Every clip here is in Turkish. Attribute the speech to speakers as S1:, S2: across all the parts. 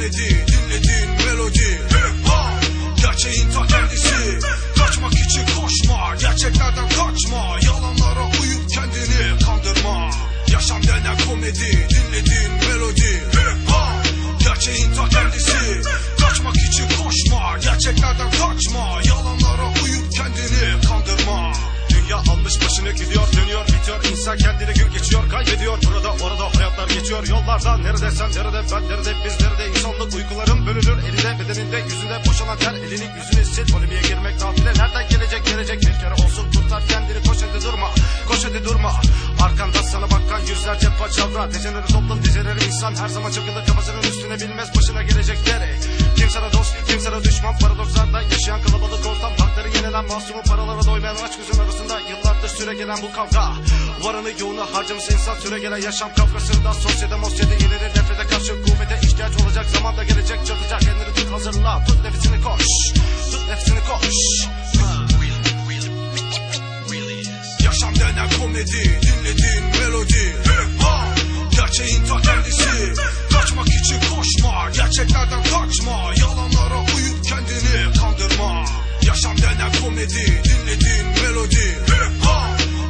S1: komedi Dinlediğin melodi. Gerçeğin ta kendisi. Kaçmak için koşma Gerçeklerden kaçma. Yalanlara uyup kendini kandırma. Yaşam denen komedi Dinlediğin melodi. Gerçeğin ta kendisi. Kaçmak için koşma Gerçeklerden kaçma. Yalanlara uyup kendini kandırma.
S2: Dünya almış başını gidiyor dönüyor bitiyor. İnsan kendini gün geçiyor kaybediyor. Burada orada hayatlar geçiyor. Yollarda Nerede sen nerede ben nerede biz nerede bedeninde yüzünde Boşalan ter elini yüzünü sil. Polemiğe girmek nafile nereden gelecek? Gelecek Bir kere olsun kurtar kendini. Koş hadi durma Koş hadi durma. Arkanda sana bakan yüzlerce paçavra. Dejeneri toplum dejeneri insan. Her zaman çakılır Kafasının üstüne bilmez başına gelecekleri Kim sana dost kim sana düşman? Paradokslarda yaşayan kalabalık ortam. Hakları yenilen masumu paralara doymayan aç gözün arasında Yıllardır süre gelen bu kavga. Varını yoğunu harcamış insan süre gelen yaşam kavgasında Sosyete mosyete yenilir nefrete
S1: komedi Dinlediğin melodi. Gerçeğin ta kendisi. Kaçmak için koşma Gerçeklerden kaçma. Yalanlara uyup kendini kandırma. Yaşam denen komedi Dinlediğin melodi.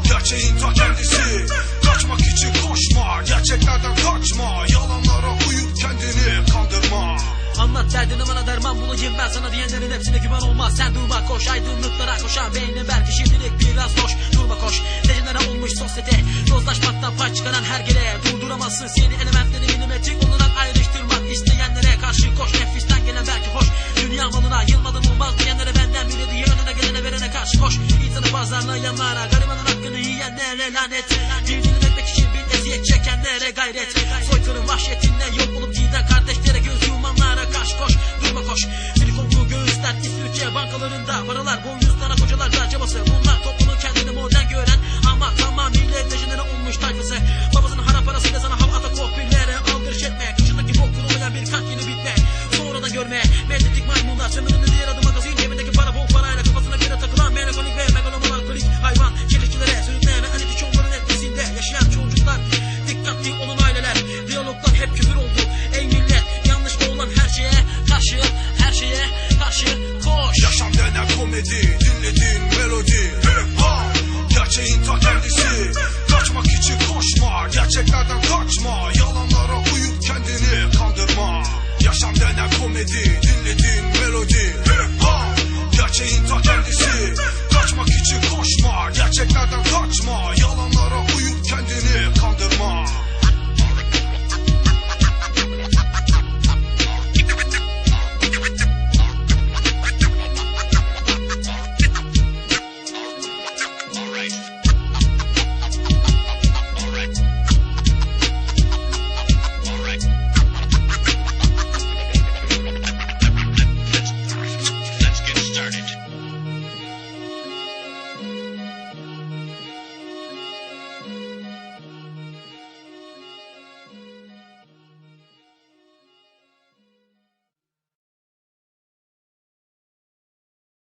S1: Gerçeğin ta kendisi. Kaçmak için koşma Gerçeklerden kaçma
S3: Derdini bana derman bulayım ben sana diyenlerin hepsine güven olmaz. Sen durma koş aydınlıklara koşan beynin belki şimdilik biraz boş. Durma koş. Dejenere olmuş sosyete Yozlaşmaktan pay çıkaran her gele. Durduramazsın seni elementleri milimetrik olarak ayrıştırmak isteyenlere Karşı koş. Nefisten gelen belki hoş. Dünya malına yılmadan olmaz diyenlere benden biri diye önüne gelene verene karşı koş. İnsanı pazarlayanlara garibanın hakkını yiyenlere lanet. Birbirini etmek için bir eziyet çekenlere gayret. Soykırım vahşetinde paralar boynuzlara kocalar da cabası Bunlar toplumun kendini modern gören ama tamamıyla dejenere olmuş tayfası. Babasının harap parasıyla sana hava ata kopillere aldırış etme Kışındaki bok kurulmayan bir kalk yeni bitme. Sonradan görme Medyatik maymunlar sömürünün diğer adı magazin. Cebindeki para bol parayla kafasına göre takılan Melakonik ve megaloman alkolik hayvan. Çelişkilere sürükleyen ve aniti onların etkisinde yaşayan çocuklar. Dikkatli olun aileler Diyaloglar hep küfür oldu. Ey millet yanlış olan her şeye karşı Her şeye karşı
S1: comedy, melody, melodi